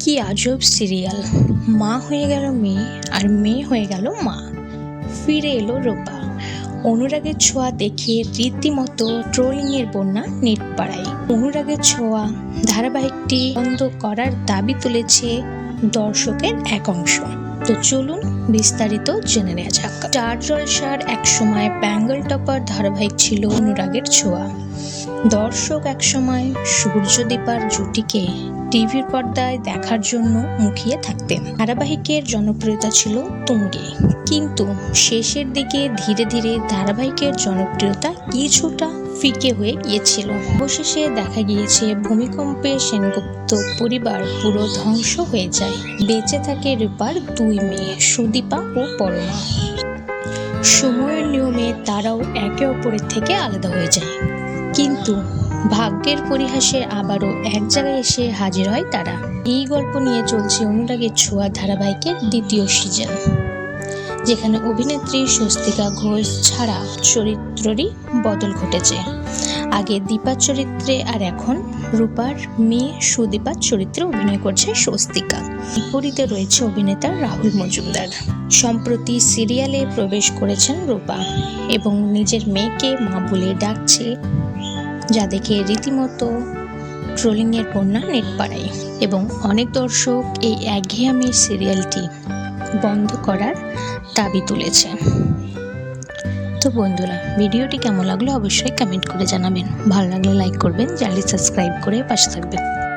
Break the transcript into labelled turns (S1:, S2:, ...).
S1: কি আজব সিরিয়াল মা হয়ে গেল মেয়ে আর মেয়ে হয়ে গেল মা। ফিরে এলো রূপা। অনুরাগের ছোঁয়া দেখে রীতিমতো ট্রোলিংয়ের বন্যা নেট পাড়ায় অনুরাগের ছোঁয়া ধারাবাহিকটি বন্ধ করার দাবি তুলেছে দর্শকের এক অংশ। তো চলুন বিস্তারিত জেনে নেওয়া যাক। স্টার জলসার একসময় ব্যাঙ্গল টপার ধারাবাহিক ছিল অনুরাগের ছোঁয়া। দর্শক একসময় সূর্যদীপার জুটিকে টিভির পর্দায় দেখার জন্য মুখিয়ে থাকতেন। ধারাবাহিকের জনপ্রিয়তা ছিল তুঙ্গে। কিন্তু শেষের দিকে ধীরে ধীরে ধারাবাহিকের জনপ্রিয়তা কিছুটা ফিকে হয়ে গিয়েছিল। অবশেষে দেখা গিয়েছে, ভূমিকম্পে সেনগুপ্ত পরিবার পুরো ধ্বংস হয়ে যায়। বেঁচে থাকে রূপার দুই মেয়ে, সুদীপা ও পরমা। সময়ের নিয়মে তারাও একে অপরের থেকে আলাদা হয়ে যায়। কিন্তু ভাগ্যের পরিহাসে আবারও এক জায়গায় এসে হাজির হয় তারা। এই গল্প নিয়ে চলছে অনুরাগের ছোঁয়া ধারাবাহিকের দ্বিতীয় সিজন। যেখানে অভিনেত্রী স্বস্তিকা ঘোষ ছাড়া চরিত্ররই বদল ঘটেছে। আগে দীপার চরিত্রে আর এখন রূপার মেয়ে সুদীপার চরিত্রে অভিনয় করছে স্বস্তিকা। বিপরীতে রয়েছে অভিনেতা রাহুল মজুমদার। সম্প্রতি সিরিয়ালে প্রবেশ করেছেন রূপা এবং নিজের মেয়েকে মা বলে ডাকছে, যা দেখে রীতিমতো ট্রোলিংয়ের বন্যা নেট পাড়ায় এবং অনেক দর্শক এই একঘেয়ামি সিরিয়ালটি বন্ধ করার দাবি তুলেছে। তো বন্ধুরা, ভিডিওটি কেমন লাগল অবশ্যই কমেন্ট করে জানাবেন। ভালো লাগলে লাইক করবেন, চ্যানেলটি সাবস্ক্রাইব করে পাশে থাকবেন।